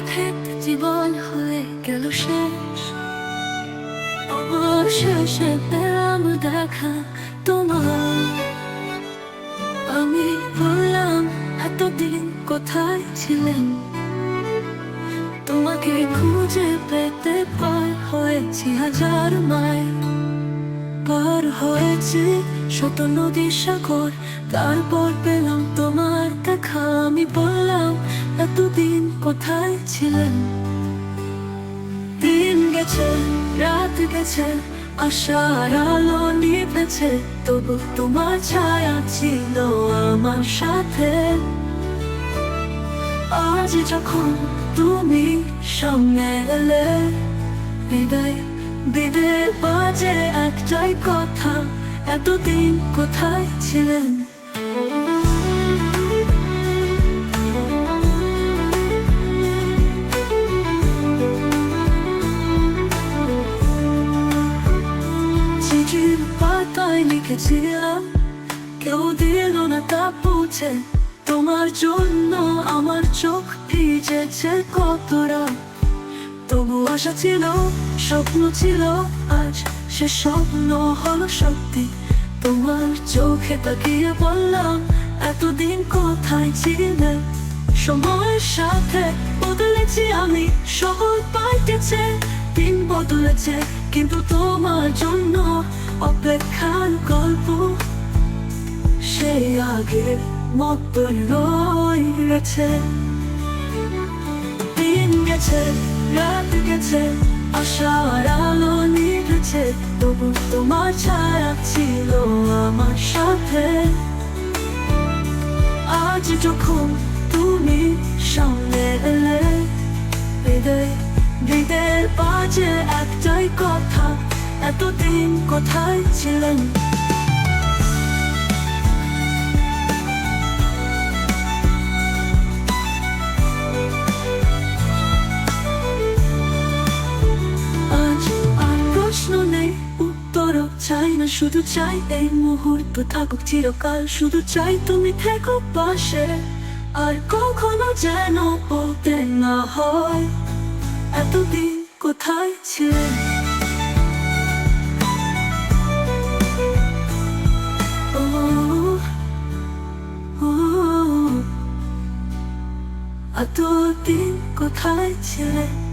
অর্ধেক জীবন হয়ে গেল শেষ। অবশেষে পেলাম দেখা তোমার। আমি বললাম, এতদিন কোথায় ছিলেন? তোমাকে খুঁজে পেতে পার হয়েছি হাজার মাইল। পার হয়েছে শত নদী সাগর, তারপর পেলাম তোমার দেখা। এতদিন কোথায় ছিলেন? দিন গেছে, রাত গেছে, আশার আলো নিভেছে, তবু তোমার ছায়া ছিল আমার সাথে। আজ যখন তুমি সঙ্গে এলে, বিদায় বিদায় বাজে একটাই কথা, এতদিন কোথায় ছিলেন? চিঠির পাতায় লিখেছিলাম, কেউ দিল না তা পৌঁছে তোমার জন্য আমার চোখ ভিজেছে কতরা তবু আশা ছিল, স্বপ্ন ছিল, আজ সে স্বপ্ন হলো সত্যি। তোমার চোখে তাকিয়ে বললাম, এতদিন কোথায় ছিলে? সময়ের সাথে বদলেছি আমি, শহর পাল্টেছে। বদলেছে, কিন্তু তোমার জন্য অপেক্ষার গল্প সেই আগের মতো রয়েছে। দিন গেছে, রাত গেছে, আশার আলো নিভেছে, তবু তোমার ছায়া ছিল আমার সাথে। আজ যখন তুমি সামনে এলে বাজে একটাই কথা, এতদিন কোথায় ছিলেন? আজ আর প্রশ্ন নেই, উত্তরও চাই না, শুধু চাই এই মুহূর্ত থাকুক চিরকাল। শুধু চাই তুমি থেকো পাশে, আর কখনো যেন বলতে না হয়। এতদিন কোথায় ছিলেন এতদিন কোথায় ছিলে